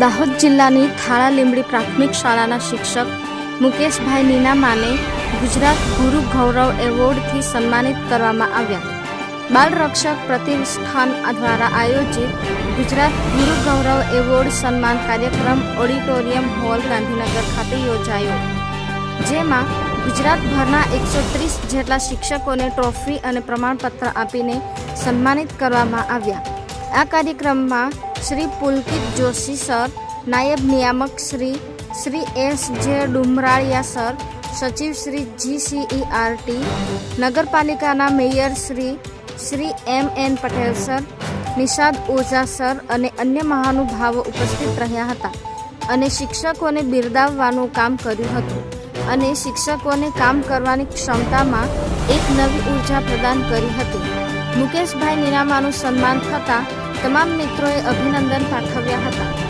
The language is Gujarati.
દાહોદ જિલ્લાની થાળા લીંબડી પ્રાથમિક શાળાના શિક્ષક મુકેશભાઈ નીનામાને ગુજરાત ગુરુ ગૌરવ એવોર્ડથી સન્માનિત કરવામાં આવ્યા. બાળ રક્ષક પ્રતિષ્ઠાન દ્વારા આયોજિત ગુજરાત ગુરુ ગૌરવ એવોર્ડ સન્માન કાર્યક્રમ ઓડિટોરિયમ હોલ ગાંધીનગર ખાતે યોજાયો. જેમાં ગુજરાતભરના એકસો ત્રીસ જેટલા શિક્ષકોને ટ્રોફી અને પ્રમાણપત્ર આપીને સન્માનિત કરવામાં આવ્યા. આ કાર્યક્રમમાં શ્રી પુલકિત જોશી સર, નાયબ નિયામક શ્રી શ્રી એસ જે ડુમરાળિયા સર, સચિવ શ્રી જીસીઈઆરટી નગરપાલિકાના mayor Shri Shri M N Patel sir, Nishad Oza sir અને અન્ય મહાનુભાવો ઉપસ્થિત રહ્યા હતા અને શિક્ષકોને બિરદાવવાનું કામ કર્યું હતું અને શિક્ષકોને કામ કરવાની ક્ષમતામાં એક નવી ઊર્જા પ્રદાન કરી હતી. મુકેશભાઈ નીનામાનું સન્માન થતાં તમામ મિત્રોએ અભિનંદન પાઠવ્યા હતા.